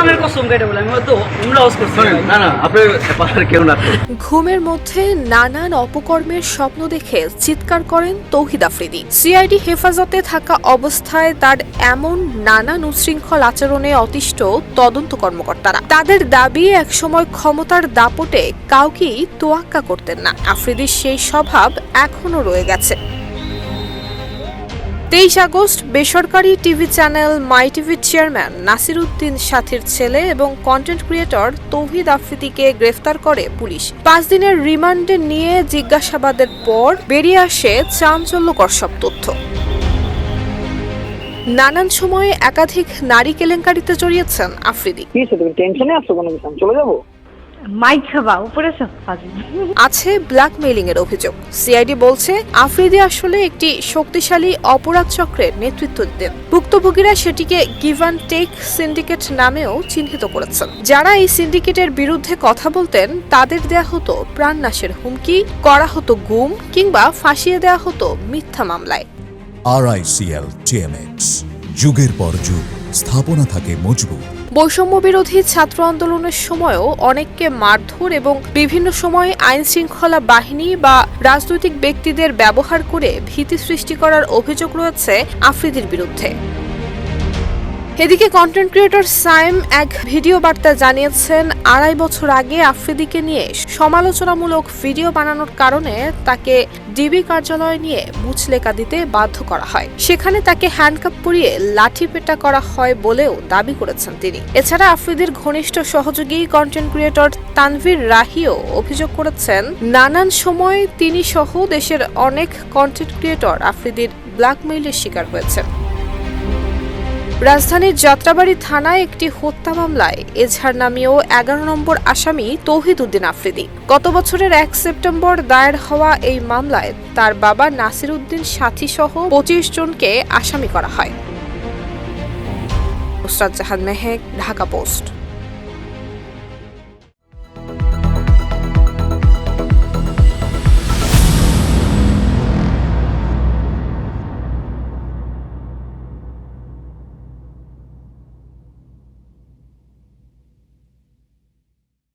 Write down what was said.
কোরআনের কসম কেটে বলে আমি হয়তো উমরা হজ করছি। না না আপনার পাড়ার কেউ না ঘুমের মধ্যে নানান অপকর্মের স্বপ্ন দেখে চিৎকার করেন তৌহিদ আফ্রিদি। সিআইডি হেফাজতে থাকা অবস্থায় তার এমন নানান উশৃঙ্খল আচরণে অতিষ্ঠ তদন্ত কর্মকর্তারা। তাদের দাবি একসময় ক্ষমতার দাপটে কাউকেই তোয়াক্কা করতেন না। আফ্রিদির সেই স্বভাব এখনও রয়ে গেছে। তেইশ আগস্ট বেসরকারি টিভি চ্যানেল মাই টিভির চেয়ারম্যান নাসির উদ্দিন সাথীর ছেলে এবং কন্টেন্ট ক্রিয়েটর তৌহিদ আফ্রিদিকে গ্রেফতার করে পুলিশ। পাঁচ দিনের রিমান্ডে নিয়ে জিজ্ঞাসাবাদের পর বেরিয়ে আসে চাঞ্চল্যকর সব তথ্য। নানান সময়ে একাধিক নারী কেলেঙ্কারিতে জড়িয়েছেন আফ্রিদি। টেনশনে আছো কোনো চলে যাব? মাইক খাবা উপরে আছে ব্ল্যাকমেইলিং এর অভিযোগ। সিআইডি বলছে আফ্রিদি আসলে একটি শক্তিশালী অপরাধ চক্রের নেতৃত্ব দিতেন। ভুক্তভোগীরা সেটিকে গিভ অ্যান্ড টেক সিন্ডিকেট নামেও চিহ্নিত করেছেন। যারা এই সিন্ডিকেটের বিরুদ্ধে কথা বলতেন তাদের দেয়া হতো প্রাণনাশের হুমকি করা হতো গুম কিংবা ফাঁসিয়ে দেয়া হতো মিথ্যা মামলায়। আরআইসিএল টিএমএক্স যুগের পর যুগ। স্থাপনা থাকে মজবুত। বৈষম্য বিরোধী ছাত্র আন্দোলনের সময়ও অনেককে মারধর এবং বিভিন্ন সময়ে আইন শৃঙ্খলা বাহিনী বা রাজনৈতিক ব্যক্তিদের ব্যবহার করে ভীতি সৃষ্টি করার অভিযোগ রয়েছে আফ্রিদির বিরুদ্ধে। এদিকে কন্টেন্ট ক্রিয়েটর সাইম এক ভিডিও বার্তা জানিয়েছেন, আড়াই বছর আগে আফ্রিদিকে নিয়ে সমালোচনামূলক ভিডিও বানানোর কারণে তাকে ডিবি কার্যালয়ে নিয়ে মুচলেকা দিতে বাধ্য করা হয়। সেখানে তাকে হ্যান্ডকাপ পরিয়ে লাঠি পেটা করা হয় বলেও দাবি করেছেন তিনি। এছাড়া আফ্রিদির ঘনিষ্ঠ সহযোগী কন্টেন্ট ক্রিয়েটর তানভীর রাহিও অভিযোগ করেছেন, নানান সময় তিনি সহ দেশের অনেক কন্টেন্ট ক্রিয়েটর আফ্রিদির ব্ল্যাকমেইলের শিকার হয়েছেন। রাজধানীর যাত্রাবাড়ি থানায় একটি হত্যা মামলায় এজহার নামীয় এগারো নম্বর আসামি তৌহিদ উদ্দিন আফ্রিদি। গত বছরের এক সেপ্টেম্বর দায়ের হওয়া এই মামলায় তার বাবা নাসির উদ্দিন সাথী সহ পঁচিশ জনকে আসামি করা হয়। জাহান মেহেক, ঢাকা পোস্ট।